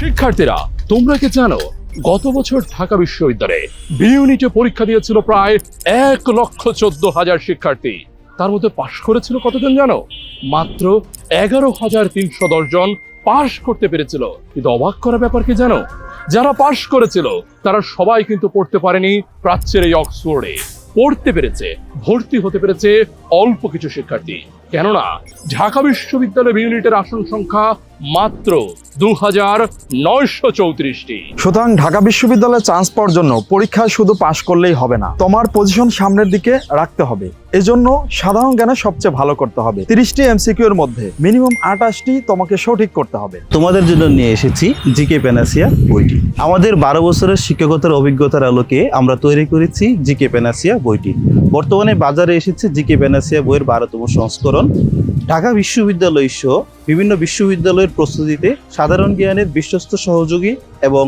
শিক্ষার্থীরা, তোমরা কি জানো, গত বছর ঢাকা বিশ্ববিদ্যালয়ে বি ইউনিটে পরীক্ষা দিয়েছিল প্রায় এক লক্ষ চোদ্দ হাজার শিক্ষার্থী। তার মধ্যে পাশ করেছিল কতজন জানো? মাত্র এগারো হাজার তিনশো দশ জন পাশ করতে পেরেছিল। কিন্তু অবাক করা ব্যাপার কি জানো? যারা পাশ করেছিল, তারা সবাই কিন্তু পড়তে পারেনি প্রাচ্যের এই অক্সফোর্ডে। পড়তে পেরেছে, ভর্তি হতে পেরেছে অল্প কিছু শিক্ষার্থী। কেননা, ঢাকা বিশ্ববিদ্যালয় ইউনিটের আসন সংখ্যা মাত্র দু হাজার নয়শো চৌত্রিশটি। সুতরাং ঢাকা বিশ্ববিদ্যালয়ে চান্স পাওয়ার জন্য পরীক্ষায় শুধু পাশ করলেই হবে না। তোমার পজিশন সামনের দিকে রাখতে হবে। এজন্য সাধারণ জ্ঞানে সবচেয়ে ভালো করতে হবে। তিরিশটি এমসিকিউ এর মধ্যে মিনিমাম আটাশটি তোমাকে সঠিক করতে হবে। তোমাদের জন্য নিয়ে এসেছি জিকে পেনাসিয়া বইটি। আমাদের বারো বছরের শিক্ষকতার অভিজ্ঞতার আলোকে আমরা তৈরি করেছি জিকে পেনাসিয়া বইটি। বর্তমানে বাজারে এসেছে জিকে ব্যানাসিয়া বইয়ের বারোতম সংস্করণ। ঢাকা বিশ্ববিদ্যালয় সহ বিভিন্ন বিশ্ববিদ্যালয়ের প্রস্তুতিতে সাধারণ জ্ঞানের বিশ্বস্ত সহযোগী এবং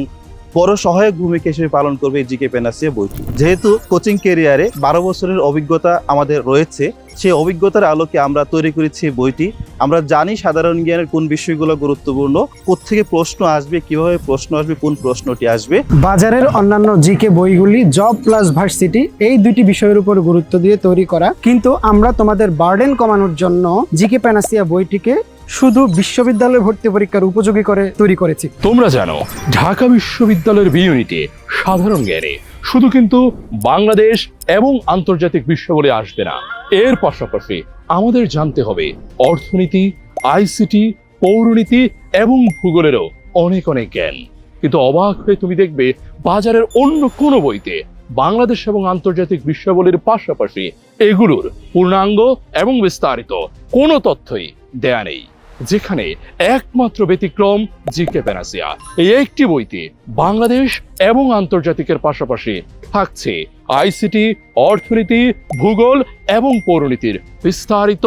বড় সহায়ক ভূমিকা হিসেবে পালন করবে জিকে পেনাসিয়া বইটি। যেহেতু কোচিং কেরিয়ারে বারো বছরের অভিজ্ঞতা আমাদের রয়েছে সেই অভিজ্ঞতার আলোকে আমরা তৈরি করেছি বইটি। আমরা জানি সাধারণ জ্ঞানের কোন বিষয়গুলো গুরুত্বপূর্ণ কোত্থেকে প্রশ্ন আসবে কীভাবে প্রশ্ন আসবে কোন প্রশ্নটি আসবে। বাজারের অন্যান্য জিকে বইগুলি জব প্লাস ভার্সিটি এই দুটি বিষয়ের উপর গুরুত্ব দিয়ে তৈরি করা। কিন্তু আমরা তোমাদের বার্ডেন কমানোর জন্য জিকে প্যানাসিয়া বইটিকে শুধু বিশ্ববিদ্যালয় ভর্তি পরীক্ষার উপযোগী করে তৈরি করেছি। তোমরা জানো ঢাকা বিশ্ববিদ্যালয়ের বি ইউনিটে সাধারণ জ্ঞানে শুধু কিন্তু বাংলাদেশ এবং আন্তর্জাতিক বিষয়গুলি আসবে না। এর পাশাপাশি আমাদের জানতে হবে, অর্থনীতি, আইসিটি, পৌরনীতি এবং ভূগোলেরও অনেক অনেক জ্ঞান। কিন্তু অবাক হয়ে তুমি দেখবে, বাজারের অন্য কোনো বইতে বাংলাদেশ এবং আন্তর্জাতিক বিষয়াবলীর পাশাপাশি এগুলোর পূর্ণাঙ্গ এবং বিস্তারিত কোনো তথ্যই দেয়া নেই। যেখানে একমাত্র ব্যতিক্রম জি কে প্যানাসিয়া এই একটি বইতে বাংলাদেশ এবং আন্তর্জাতিকের পাশাপাশি থাকছে আইসিটি অর্থনীতি ভূগোল এবং পৌরনীতির বিস্তারিত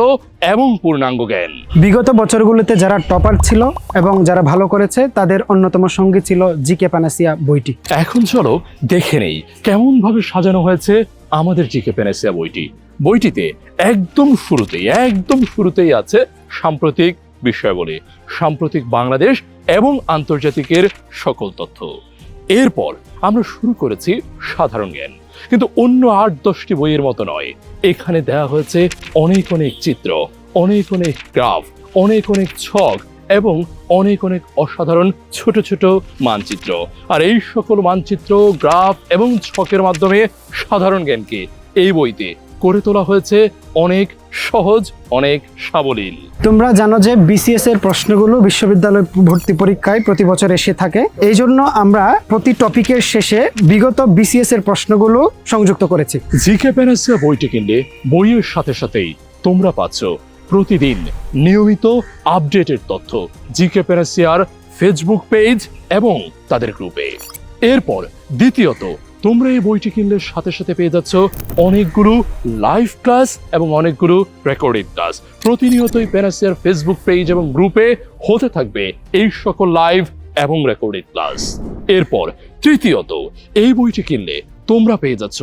এবং পূর্ণাঙ্গ জ্ঞান। বিগত বছরগুলোতে যারা টপার ছিল এবং যারা ভালো করেছে তাদের অন্যতম সঙ্গী ছিল জি কে প্যানাসিয়া বইটি। এখন চলো দেখে নেই কেমন ভাবে সাজানো হয়েছে আমাদের জি কে প্যানাসিয়া বইটি। বইটিতে একদম শুরুতেই একদম শুরুতেই আছে সাম্প্রতিক বিষয়াবলী, সাম্প্রতিক বাংলাদেশ এবং আন্তর্জাতিকের সকল তথ্য। এরপর আমরা শুরু করেছি সাধারণ জ্ঞান। কিন্তু অন্য আট দশটি বইয়ের মতো নয়। এখানে দেওয়া হয়েছে অনেক অনেক চিত্র, অনেক অনেক গ্রাফ, অনেক অনেক ছক এবং অনেক অনেক অসাধারণ ছোট ছোট মানচিত্র। আর এই সকল মানচিত্র, গ্রাফ এবং ছকের মাধ্যমে সাধারণ জ্ঞানকে এই বইতে করে তোলা হয়েছে অনেক সহজ অনেক সাবলীল। তোমরা জানো যে বিসিএস এর প্রশ্নগুলো বিশ্ববিদ্যালয় ভর্তি পরীক্ষায় প্রতি বছর এসে থাকে। এই জন্য আমরা প্রতি টপিকের শেষে বিগত বিসিএস এর প্রশ্নগুলো সংযুক্ত করেছি। জিকে প্যানাসিয়া বইটি কিনলে বইয়ের সাথে সাথেই তোমরা পাচ্ছ প্রতিদিন নিয়মিত আপডেটের তথ্য জিকে প্যানাসিয়ার ফেসবুক পেজ এবং তাদের গ্রুপে এরপর দ্বিতীয়ত তোমরা এই বইটি কিনলে সাথে সাথে পেয়ে যাচ্ছ অনেকগুলো লাইভ ক্লাস এবং অনেকগুলো রেকর্ডিং ক্লাস প্রতিনিয়তই প্যানাসিয়ার ফেসবুক পেজ এবং গ্রুপে হতে থাকবে এই সকল লাইভ এবং রেকর্ডিং ক্লাস এরপর, তৃতীয়ত, এই বইটি কিনলে তোমরা পেয়ে যাচ্ছ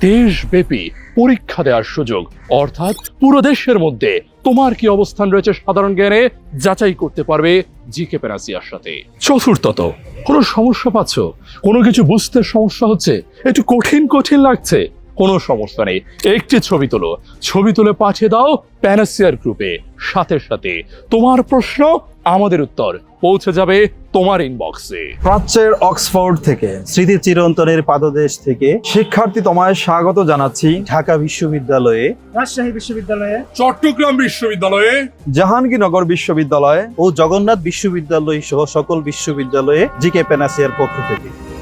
দেশব্যাপী পরীক্ষা দেওয়ার সুযোগ, অর্থাৎ পুরো দেশের মধ্যে তোমার কি অবস্থান রয়েছে সাধারণ জ্ঞানে? যাচাই করতে পারবে জি কে পেরাসিয়ার সাথে চতুর্থত কোনো সমস্যা পাচ্ছ? কোনো কিছু বুঝতে সমস্যা হচ্ছে? একটু কঠিন কঠিন লাগছে। কোনো সমস্যা নেই। একটি ছবি তোলো। ছবি তুলে পাঠিয়ে দাও প্যানাসিয়ার গ্রুপে সাথে সাথে তোমার প্রশ্ন আমাদের উত্তর পৌঁছে যাবে তোমার ইনবক্সে প্রাচ্যের অক্সফোর্ড থেকে স্মৃতি চিরন্তনের পাদদেশ থেকে শিক্ষার্থী তোমায় স্বাগত জানাচ্ছি ঢাকা বিশ্ববিদ্যালয়ে। রাজশাহী বিশ্ববিদ্যালয়ে। চট্টগ্রাম বিশ্ববিদ্যালয়ে। জাহাঙ্গীরনগর বিশ্ববিদ্যালয় ও জগন্নাথ বিশ্ববিদ্যালয় সহ সকল বিশ্ববিদ্যালয়ে জিকে পেনাসিয়ার পক্ষ থেকে।